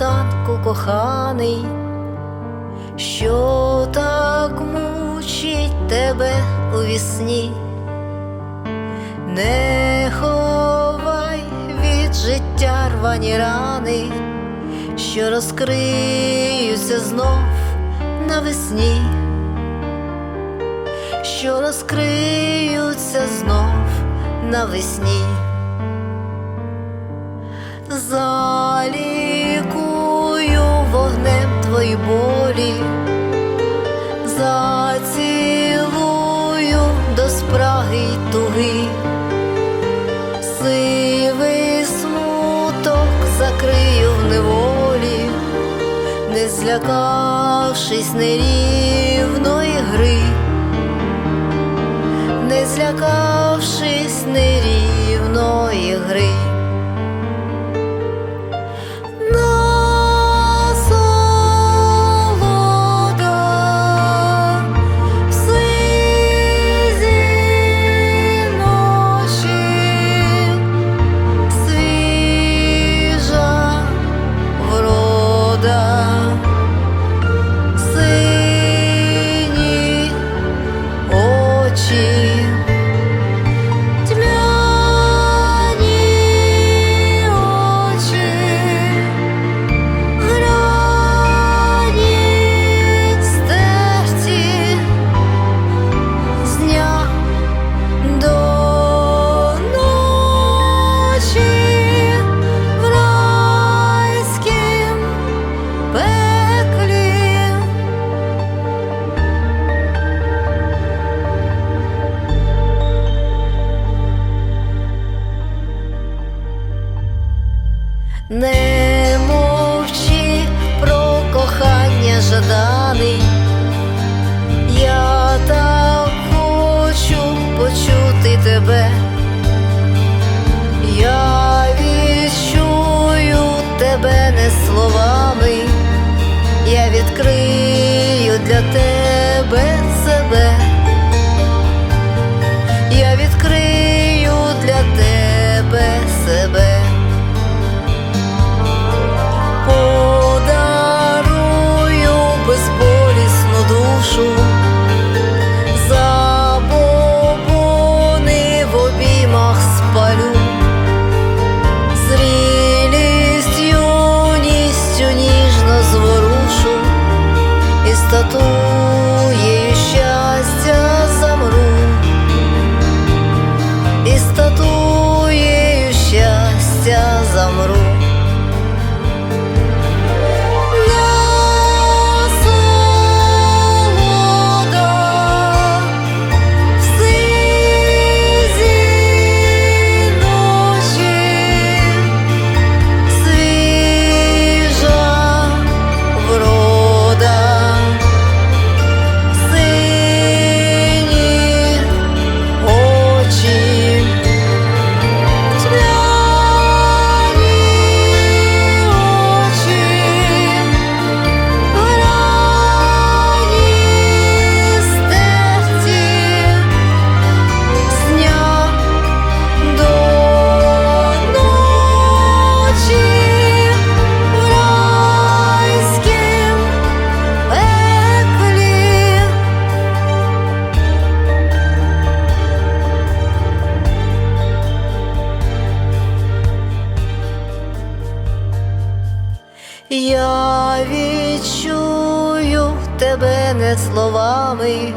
на коханий, що так мучить тебе у вісні, не ховай від життя рвані рани, що розкриються знов навесні, що розкриються знов навесні. Залікую болі, зацілую до спраги й туги, сивий смуток закрию в неволі, не злякавшись нерівної гри, не злякавшись нерівної гри. Пеклі. Не мовчи про кохання жаданий, я хочу почути тебе, я відчую тебе не словами, я відкрию для тебе себе, Я відчую тебе не словами,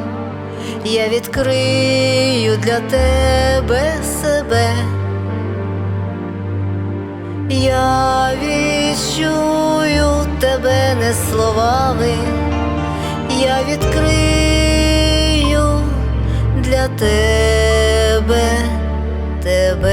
я відкрию для тебе себе. Я відчую тебе не словами, я відкрию для тебе тебе.